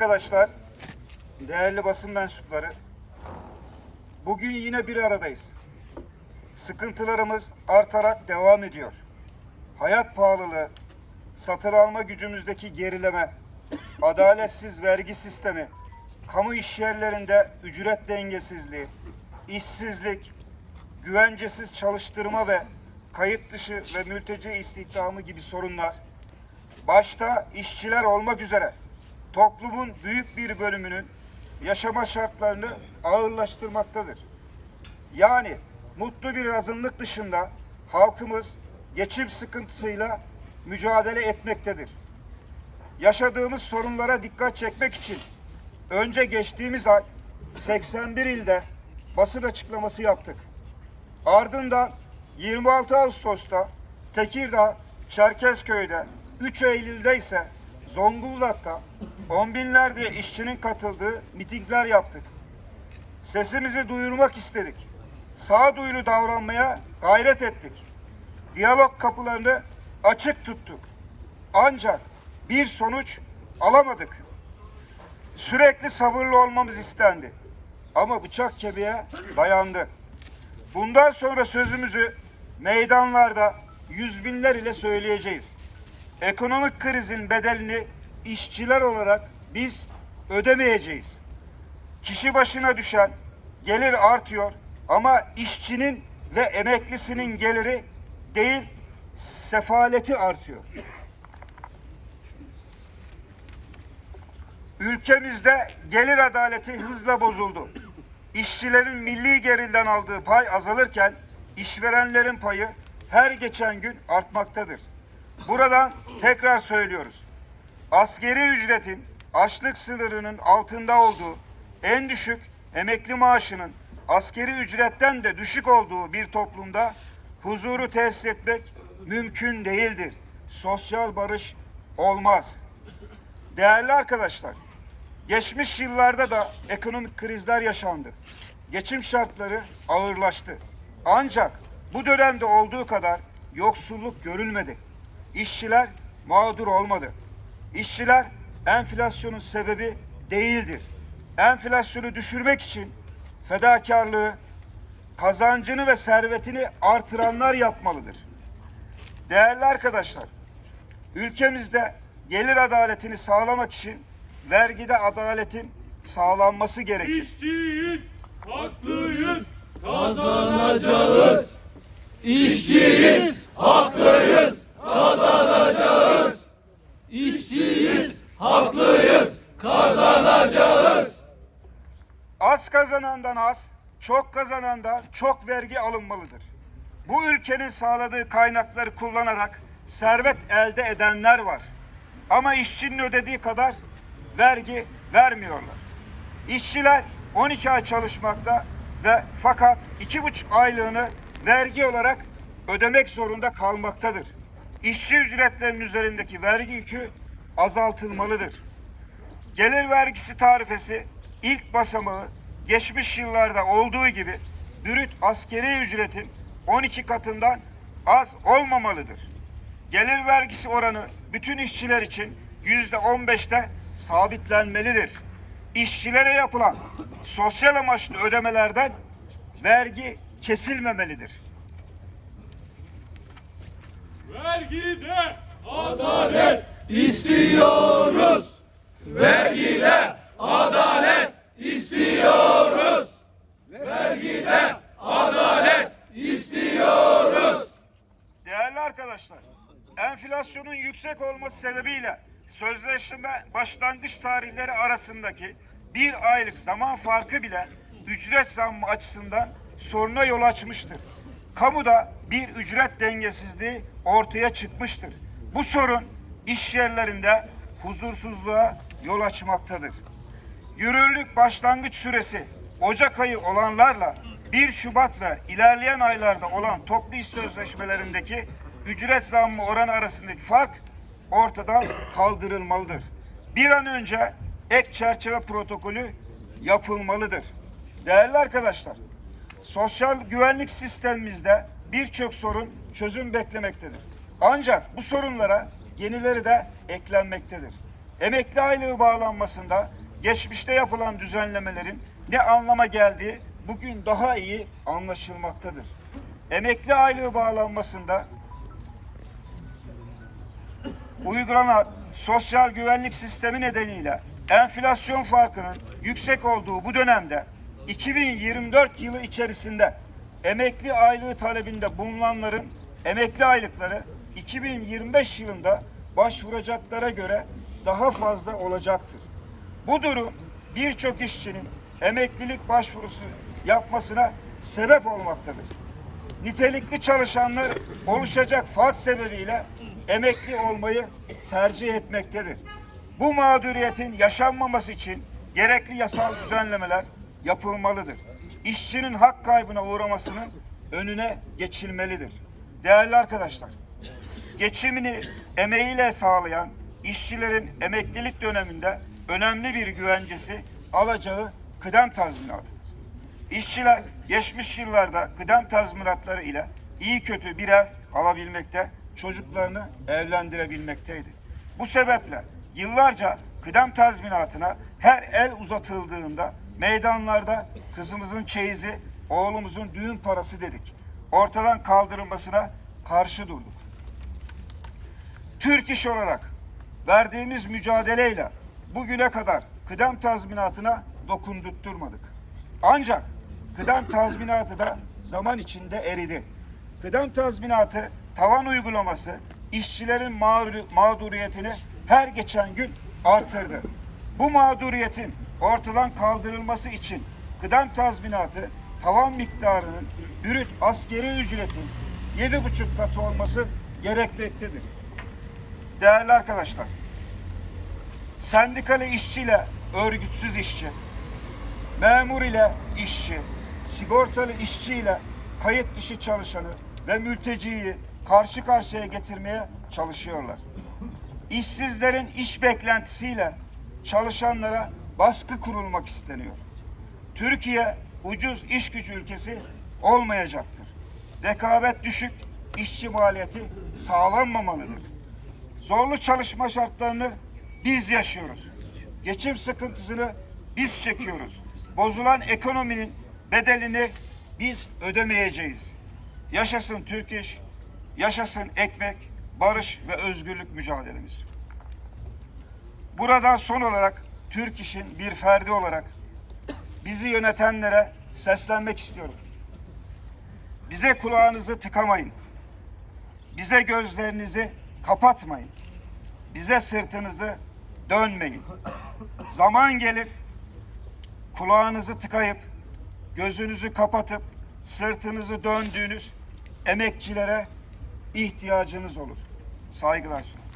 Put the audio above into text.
Arkadaşlar, değerli basın mensupları, bugün yine bir aradayız. Sıkıntılarımız artarak devam ediyor. Hayat pahalılığı, satın alma gücümüzdeki gerileme, adaletsiz vergi sistemi, kamu işyerlerinde ücret dengesizliği, işsizlik, güvencesiz çalıştırma ve kayıt dışı ve mülteci istihdamı gibi sorunlar, başta işçiler olmak üzere toplumun büyük bir bölümünün yaşama şartlarını ağırlaştırmaktadır. Yani mutlu bir azınlık dışında halkımız geçim sıkıntısıyla mücadele etmektedir. Yaşadığımız sorunlara dikkat çekmek için önce geçtiğimiz ay 81 ilde basın açıklaması yaptık. Ardından 26 Ağustos'ta Tekirdağ, Çerkezköy'de, 3 Eylül'de ise Zonguldak'ta on binlerce işçinin katıldığı mitingler yaptık. Sesimizi duyurmak istedik. Sağduyulu davranmaya gayret ettik. Diyalog kapılarını açık tuttuk. Ancak bir sonuç alamadık. Sürekli sabırlı olmamız istendi. Ama bıçak kemiğe dayandı. Bundan sonra sözümüzü meydanlarda yüz binler ile söyleyeceğiz. Ekonomik krizin bedelini işçiler olarak biz ödemeyeceğiz. Kişi başına düşen gelir artıyor ama işçinin ve emeklisinin geliri değil sefaleti artıyor. Ülkemizde gelir adaleti hızla bozuldu. İşçilerin milli gelirden aldığı pay azalırken işverenlerin payı her geçen gün artmaktadır. Buradan tekrar söylüyoruz. Askeri ücretin açlık sınırının altında olduğu, en düşük emekli maaşının askeri ücretten de düşük olduğu bir toplumda huzuru tesis etmek mümkün değildir. Sosyal barış olmaz. Değerli arkadaşlar, geçmiş yıllarda da ekonomik krizler yaşandı. Geçim şartları ağırlaştı. Ancak bu dönemde olduğu kadar yoksulluk görülmedi. İşçiler mağdur olmadı. İşçiler enflasyonun sebebi değildir. Enflasyonu düşürmek için fedakarlığı, kazancını ve servetini artıranlar yapmalıdır. Değerli arkadaşlar, ülkemizde gelir adaletini sağlamak için vergide adaletin sağlanması gerekir. İşçiyiz, haklıyız, kazanacağız. İşçiyiz, haklıyız, kazanacağız. İşçiyiz, haklıyız, kazanacağız. Az kazanandan az, çok kazanandan çok vergi alınmalıdır. Bu ülkenin sağladığı kaynakları kullanarak servet elde edenler var. Ama işçinin ödediği kadar vergi vermiyorlar. İşçiler 12 ay çalışmakta ve fakat iki buçuk aylığını vergi olarak ödemek zorunda kalmaktadır. İşçi ücretlerinin üzerindeki vergi yükü azaltılmalıdır. Gelir vergisi tarifesi ilk basamağı geçmiş yıllarda olduğu gibi brüt askeri ücretin 12 katından az olmamalıdır. Gelir vergisi oranı bütün işçiler için yüzde 15'te sabitlenmelidir. İşçilere yapılan sosyal amaçlı ödemelerden vergi kesilmemelidir. Vergide adalet istiyoruz. Vergide adalet istiyoruz. Vergide adalet istiyoruz. Değerli arkadaşlar, enflasyonun yüksek olması sebebiyle sözleşme başlangıç tarihleri arasındaki bir aylık zaman farkı bile ücret zammı açısından soruna yol açmıştır. Kamuda bir ücret dengesizliği ortaya çıkmıştır. Bu sorun iş yerlerinde huzursuzluğa yol açmaktadır. Yürürlük başlangıç süresi Ocak ayı olanlarla 1 Şubat ve ilerleyen aylarda olan toplu iş sözleşmelerindeki ücret zammı oranı arasındaki fark ortadan kaldırılmalıdır. Bir an önce ek çerçeve protokolü yapılmalıdır. Değerli arkadaşlar, sosyal güvenlik sistemimizde birçok sorun çözüm beklemektedir. Ancak bu sorunlara yenileri de eklenmektedir. emekli aylığı bağlanmasında geçmişte yapılan düzenlemelerin ne anlama geldiği bugün daha iyi anlaşılmaktadır. Emekli aylığı bağlanmasında uygulanan sosyal güvenlik sistemi nedeniyle enflasyon farkının yüksek olduğu bu dönemde 2024 yılı içerisinde emekli aylığı talebinde bulunanların emekli aylıkları 2025 yılında başvuracaklara göre daha fazla olacaktır. Bu durum birçok işçinin emeklilik başvurusu yapmasına sebep olmaktadır nitelikli çalışanlar oluşacak fark sebebiyle emekli olmayı tercih etmektedir. Bu mağduriyetin yaşanmaması için gerekli yasal düzenlemeler yapılmalıdır. İşçinin hak kaybına uğramasının önüne geçilmelidir. Değerli arkadaşlar, geçimini emeğiyle sağlayan işçilerin emeklilik döneminde önemli bir güvencesi alacağı kıdem tazminatıdır. İşçiler geçmiş yıllarda kıdem tazminatları ile iyi kötü bir ev alabilmekte, çocuklarını evlendirebilmekteydi. Bu sebeple yıllarca kıdem tazminatına her el uzatıldığında meydanlarda kızımızın çeyizi, oğlumuzun düğün parası dedik. Ortadan kaldırılmasına karşı durduk. Türk İş olarak verdiğimiz mücadeleyle bugüne kadar kıdem tazminatına dokundurtturmadık. Ancak kıdem tazminatı da zaman içinde eridi. Kıdem tazminatı tavan uygulaması işçilerin mağdur- mağduriyetini her geçen gün artırdı. Bu mağduriyetin ortadan kaldırılması için kıdem tazminatı tavan miktarının bürüt askeri ücretin yedi buçuk katı olması gerekmektedir. Değerli arkadaşlar, sendikalı işçiyle örgütsüz işçi, memur ile işçi, sigortalı işçi ile kayıt dışı çalışanı ve mülteciyi karşı karşıya getirmeye çalışıyorlar. İşsizlerin iş beklentisiyle çalışanlara baskı kurulmak isteniyor. Türkiye ucuz iş gücü ülkesi olmayacaktır. Rekabet düşük, işçi maliyeti sağlanmamalıdır. Zorlu çalışma şartlarını biz yaşıyoruz. Geçim sıkıntısını biz çekiyoruz. Bozulan ekonominin bedelini biz ödemeyeceğiz. Yaşasın Türk iş, yaşasın ekmek, barış ve özgürlük mücadelemiz. Buradan son olarak Türk işin bir ferdi olarak bizi yönetenlere seslenmek istiyorum. Bize kulağınızı tıkamayın. Bize gözlerinizi kapatmayın. Bize sırtınızı dönmeyin. Zaman gelir kulağınızı tıkayıp gözünüzü kapatıp sırtınızı döndüğünüz emekçilere ihtiyacınız olur. Saygılar sunarım.